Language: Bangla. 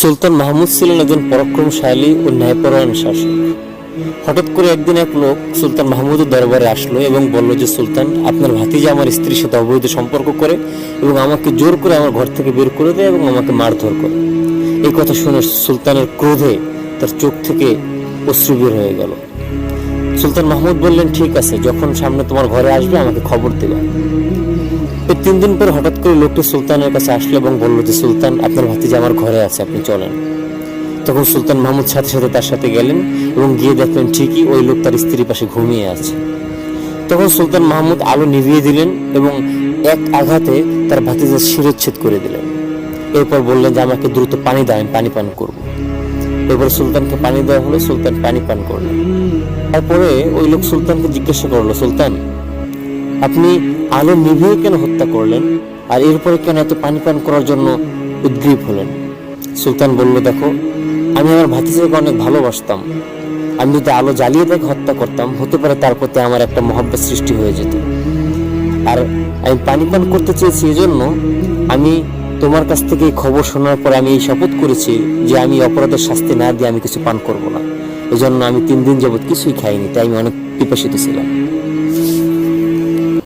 সুলতান মাহমুদ ছিলেন একজন পরাক্রমশালী ও ন্যায়পরায়ণ শাসক। হঠাৎ করে একদিন এক লোক সুলতান মাহমুদের দরবারে আসলো এবং বলল যে, সুলতান, আপনার ভাতিজা আমার স্ত্রীর সাথে অবৈধ সম্পর্ক করে এবং আমাকে জোর করে আমার ঘর থেকে বের করে দেয় এবং আমাকে মারধর করে। এই কথা শুনে সুলতানের ক্রোধে তার চোখ থেকে অশ্রু বের হয়ে গেল। সুলতান মাহমুদ বললেন, ঠিক আছে, যখন সামনে তোমার ঘরে আসবে আমাকে খবর দেবে। তিন দিন পর হঠাৎ করে লোকটি সুলতানের কাছে আসলো এবং বলল যে, সুলতান, আপনার ভাতিজা আমার ঘরে আছে, আপনি চলেন। তখন সুলতান মাহমুদ সাথে সাথে তার সাথে গেলেন এবং গিয়ে দেখলেন ঠিকই ওই লোক তার স্ত্রীর পাশে ঘুমিয়ে আছে। তখন সুলতান মাহমুদ আলো নিভিয়ে দিলেন এবং এক আঘাতে তার ভাতিজার শিরোচ্ছেদ করে দিলেন। এরপর বললেন যে, আমাকে দ্রুত পানি দেয় আমি পানি পান করব। এরপর সুলতানকে পানি দেওয়া হলো, সুলতান পানি পান করলেন। তারপরে ওই লোক সুলতানকে জিজ্ঞাসা করল, সুলতান, আপনি আলো নিভিয়ে কেন হত্যা করলেন? আর এরপরে কেন এত পানি পান করার জন্য উদ্গ্রীব হলেন? সুলতান বলল, দেখো, আমি আমার ভাতিজাকে অনেক ভালোবাসতাম। আমি যদি আলো জ্বালিয়ে তাকে হত্যা করতাম, হতে পারে তার প্রতি আমার একটা মহব্বত সৃষ্টি হয়ে যেত। আর আমি পানি পান করতে চেয়েছি এজন্য আমি তোমার কাছ থেকে খবর শোনার পর আমি এই শপথ করেছি যে আমি অপরাধের শাস্তি না দিয়ে আমি কিছু পান করব না। এজন্য আমি তিন দিন যাবৎ কিছুই খাইনি, তাই আমি অনেক পিপাসিত ছিলাম।